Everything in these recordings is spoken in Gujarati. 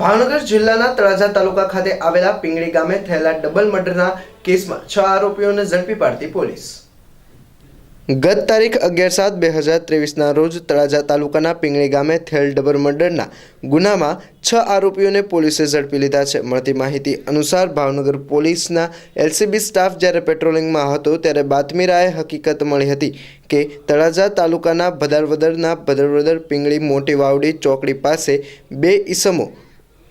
ભાવનગર જિલ્લાના તળાજા તાલુકા ખાતે આવેલા પિંગળી ગામે થયેલા ડબલ મર્ડરના કેસમાં છ આરોપીઓને ઝડપી પાડતી પોલીસ. ગત તારીખ અગિયાર સાત બે હજાર ત્રેવીસના રોજ તળાજા તાલુકાના પિંગળી ગામે થયેલ ડબલ મર્ડરના ગુનામાં છ આરોપીઓને પોલીસે ઝડપી લીધા છે. મળતી માહિતી અનુસાર ભાવનગર પોલીસના એલસીબી સ્ટાફ જ્યારે પેટ્રોલિંગમાં હતો ત્યારે બાતમીરાએ હકીકત મળી હતી કે તળાજા તાલુકાના ભદારવદરના ભદરવદર પિંગળી મોટી વાવડી ચોકડી પાસે બે ઈસમો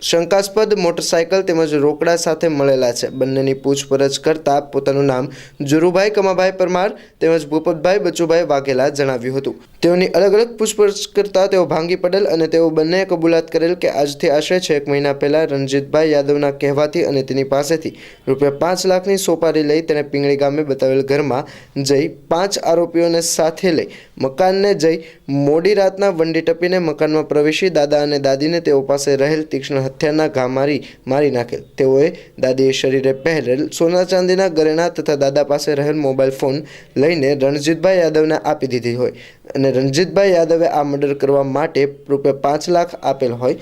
શંકાસ્પદ મોટરસાયકલ તેમજ રોકડા સાથે મળેલા છે. બંનેની પૂછપરછ કરતા પોતાનું નામ જુરુભાઈ કમાભાઈ પરમાર તેમજ ભૂપતભાઈ બચુભાઈ વાઘેલા જણાવ્યું હતું. તેઓની અલગ અલગ પૂછપરછ કરતા તેઓ ભાંગી પડેલ અને તેઓ બંનેએ કબૂલાત કરેલ કે આજથી આશરે છેક મહિના પહેલાં રણજીતભાઈ યાદવના કહેવાથી અને તેની પાસેથી રૂપિયા પાંચ લાખની સોપારી લઈ તેને પિંગળી ગામે બતાવેલ ઘરમાં જઈ પાંચ આરોપીઓને સાથે લઈ મકાનને જઈ મોડી રાતના વંડી ટપીને મકાનમાં પ્રવેશી દાદા અને દાદીને તેઓ પાસે રહેલ તીક્ષ્ણ હથિયારના ઘા મારી મારી નાખેલ. તેઓએ દાદીએ શરીરે પહેરેલ સોના ચાંદીના ગરેણા તથા દાદા પાસે રહેલ મોબાઈલ ફોન લઈને રણજીતભાઈ યાદવને આપી દીધી હોય. અને રણજીતભાઈ યાદવે આ મર્ડર કરવા માટે રૂપિયા પાંચ લાખ આપેલ હોય,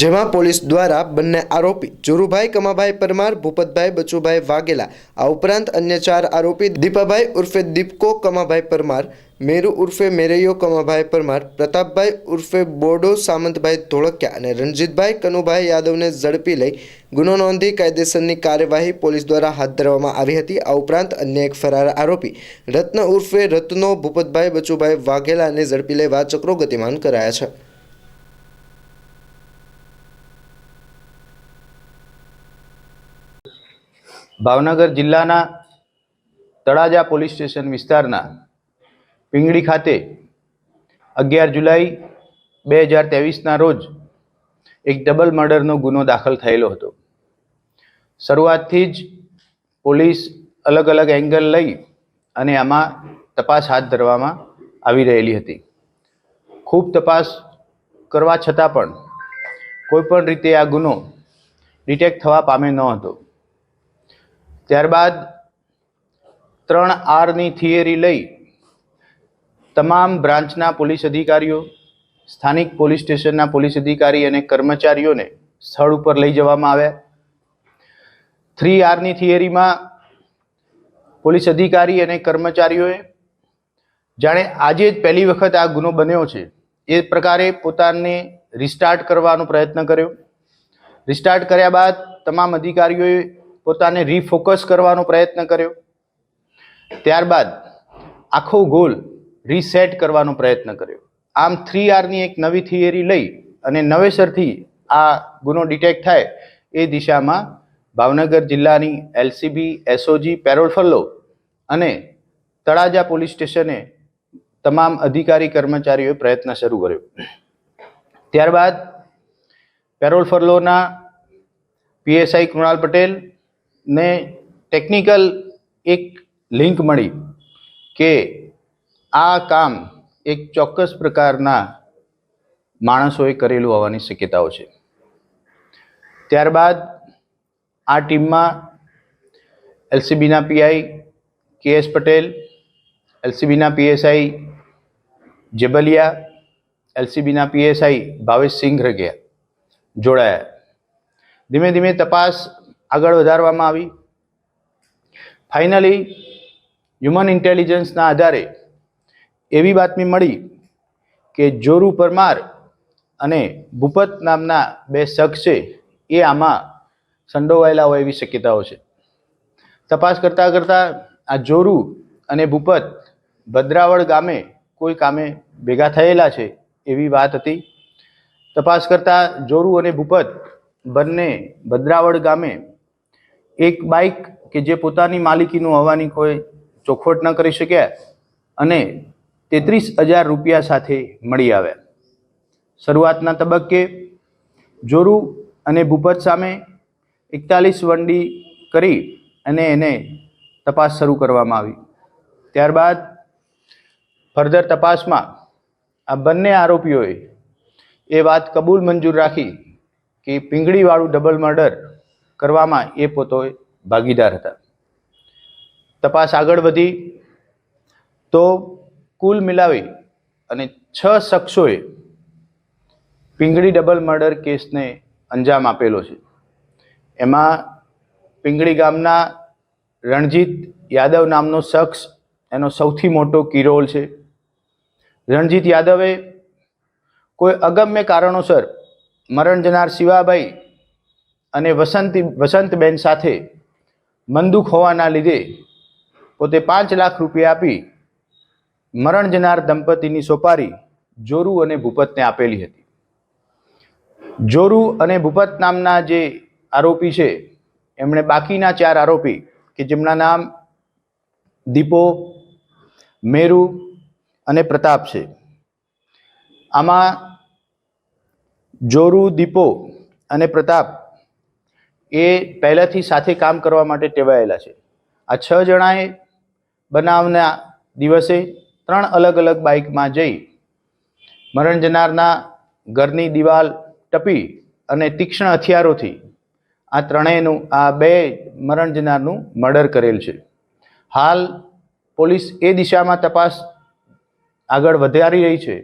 જેમાં પોલીસ દ્વારા બંને આરોપી ચુરુભાઈ કમાભાઈ પરમાર, ભૂપતભાઈ બચુભાઈ વાઘેલા, આ ઉપરાંત અન્ય ચાર આરોપી દીપાભાઈ ઉર્ફે દીપકો કમાભાઈ પરમાર મેરુ ઉર્ફે મેરૈયો કમાભાઈ પરમાર પ્રતાપભાઈ ઉર્ફે બોડો સામંતભાઈ ધોળકિયા અને રણજીતભાઈ કનુભાઈ યાદવને ઝડપી લઈ ગુનો નોંધી કાયદેસરની કાર્યવાહી પોલીસ દ્વારા હાથ ધરવામાં આવી હતી। આ ઉપરાંત અન્ય એક ફરાર આરોપી, રત્ન ઉર્ફે રત્નો ભૂપતભાઈ બચુભાઈ વાઘેલાને ઝડપી લેવા ચક્રો ગતિમાન કરાયા છે. ભાવનગર જિલ્લાના તળાજા પોલીસ સ્ટેશન વિસ્તારના પિંગળી ખાતે અગિયાર જુલાઈ બે હજાર ત્રેવીસના રોજ એક ડબલ મર્ડરનો ગુનો દાખલ થયેલો હતો. શરૂઆતથી જ પોલીસ અલગ અલગ એંગલ લઈ અને આમાં તપાસ હાથ ધરવામાં આવી રહેલી હતી. ખૂબ તપાસ કરવા છતાં પણ કોઈ પણ રીતે આ ગુનો ડિટેક્ટ થવા પામે ન હતો. ત્યારબાદ ત્રણ આરની થિયરી લઈ તમામ બ્રાન્ચના પોલીસ અધિકારીઓ, સ્થાનિક પોલીસ સ્ટેશનના પોલીસ અધિકારી અને કર્મચારીઓને સ્થળ ઉપર લઈ જવામાં આવ્યા. થ્રી આરની થિયરીમાં પોલીસ અધિકારી અને કર્મચારીઓએ, જાણે આજે જ પહેલી વખત આ ગુનો બન્યો છે, એ પ્રકારે પોતાને રિસ્ટાર્ટ કરવાનો પ્રયત્ન કર્યો. રિસ્ટાર્ટ કર્યા બાદ તમામ અધિકારીઓએ પોતાને રીફોકસ કરવાનો પ્રયત્ન કર્યો. ત્યારબાદ આખો ગોલ રીસેટ કરવાનો પ્રયત્ન કર્યો. આમ થ્રી આરની એક નવી થિયરી લઈ અને નવેસરથી આ ગુનો ડિટેક્ટ થાય એ દિશામાં ભાવનગર જિલ્લાની એલસીબી એસઓજી પેરોલ ફલ્લો અને તળાજા પોલીસ સ્ટેશને તમામ અધિકારી કર્મચારીઓએ પ્રયત્ન શરૂ કર્યો. ત્યારબાદ પેરોલ ફરલોના પીએસઆઈ કૃણાલ પટેલ ને ટેકનિકલ એક લિંક મળી કે આ કામ એક ચોક્કસ પ્રકારના માણસોએ કરેલું હોવાની શક્યતાઓ છે. ત્યારબાદ આ ટીમમાં એલસીબીના પીઆઈ કે એસ પટેલ, એલસીબીના પીએસઆઈ જેબલિયા એલસીબીના પીએસઆઈ ભાવેશ સિંઘ રગિયા જોડાયા. ધીમે ધીમે તપાસ આગળ વધારવામાં આવી. ફાઇનલી, હ્યુમન ઇન્ટેલિજન્સના આધારે એવી બાતમી મળી કે જોરુ પરમાર અને ભૂપત નામના બે શખ્સ એ આમાં સંડોવાયેલા હોય એવી શક્યતાઓ છે. તપાસ કરતાં કરતાં આ જોરુ અને ભૂપત ભદ્રાવળ ગામે કોઈ કામે ભેગા થયેલા છે એવી વાત હતી. તપાસ કરતાં જોરુ અને ભૂપત બંને ભદ્રાવળ ગામે એક બાઇક કે જે પોતાની માલિકીનું હોવાની કોઈ ચોખવટ ન કરી શક્યા અને તેત્રીસ હજાર રૂપિયા સાથે મળી આવ્યા. શરૂઆતના તબક્કે જોરુ અને ભૂપત સામે એકતાલીસ વંડી કરી અને એને તપાસ શરૂ કરવામાં આવી. ત્યારબાદ ફર્ધર તપાસમાં આ બંને આરોપીઓએ એ વાત કબૂલ મંજૂર રાખી કે પિંગળીવાળું ડબલ મર્ડર કરવામાં એ પોતો ભાગીદાર હતા. તપાસ આગળ વધી તો કુલ મિલાવી અને છ શખ્સોએ પિંગળી ડબલ મર્ડર કેસને અંજામ આપેલો છે. એમાં પિંગળી ગામના રણજીત યાદવ નામનો શખ્સ, એનો સૌથી મોટો કિરોલ છે. રણજીત યાદવે કોઈ અગમ્ય કારણોસર મરણ જનાર શિવાભાઈ અને વસંતી, વસંતબેન સાથે મંદુક હોવાના લીધે પોતે પાંચ લાખ રૂપિયા આપી મરણ જનાર દંપતીની સોપારી જોરુ અને ભૂપતને આપેલી હતી. જોરુ અને ભૂપત નામના જે આરોપી છે, એમણે બાકીના ચાર આરોપી, કે જેમના નામ દીપો, મેરુ અને પ્રતાપ છે. આમાં જોરુ, દીપો અને પ્રતાપ એ પહેલાંથી સાથે કામ કરવા માટે ટેવાયેલા છે. આ છ જણાએ બનાવના દિવસે ત્રણ અલગ અલગ બાઇકમાં જઈ મરણ જનારના ઘરની દિવાલ ટપી અને તીક્ષ્ણ હથિયારોથી આ ત્રણેયનું, આ બે મરણ જનારનું મર્ડર કરેલ છે. હાલ પોલીસ એ દિશામાં તપાસ આગળ વધારી રહી છે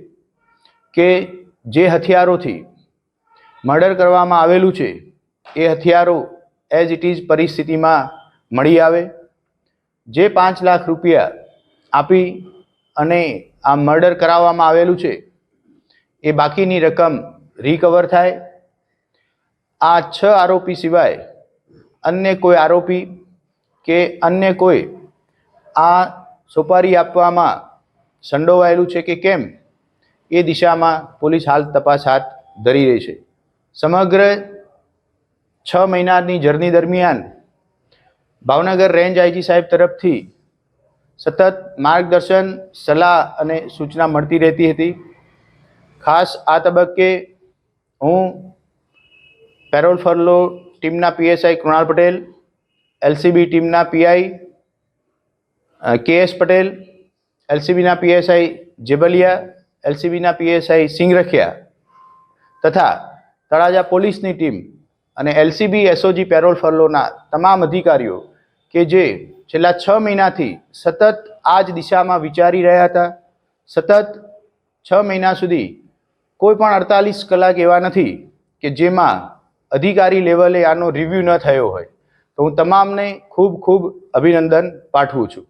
કે જે હથિયારોથી મર્ડર કરવામાં આવેલું છે, એ હથિયારો એઝ ઇટ ઇઝ પરિસ્થિતિમાં મળી આવે, જે પાંચ લાખ રૂપિયા આપી અને આ મર્ડર કરાવવામાં આવેલું છે, એ બાકીની રકમ રિકવર થાય. આ છ આરોપી સિવાય અન્ય કોઈ આરોપી કે અન્ય કોઈ આ સોપારી આપવામાં સંડોવાયેલું છે કે કેમ, એ દિશામાં પોલીસ હાલ તપાસ હાથ ધરી રહી છે. સમગ્ર છ મહિનાની જર્ની દરમિયાન ભાવનગર રેન્જ આઈજી સાહેબ તરફથી સતત માર્ગદર્શન, સલાહ અને સૂચના મળતી રહેતી હતી. ખાસ આ તબક્કે હું પેરોલ ફરલો ટીમના પીએસઆઈ કૃણાલ પટેલ, એલસીબી ટીમના પીઆઈ કેએસ પટેલ, એલસીબીના પીએસઆઈ જેબલિયા, એલસીબીના પીએસઆઈ સિંગરખિયા તથા તળાજા પોલીસની ટીમ અને એલસીબી એસઓજી પેરોલ ફરલોના તમામ અધિકારીઓ કે જે છેલ્લા છ મહિનાથી સતત આ જ દિશામાં વિચારી રહ્યા હતા. સતત છ મહિના સુધી કોઈ પણ અડતાલીસ કલાક એવા નથી કે જેમાં અધિકારી લેવલે આનો રિવ્યૂ ન થયો હોય. તો હું તમામને ખૂબ ખૂબ અભિનંદન પાઠવું છું.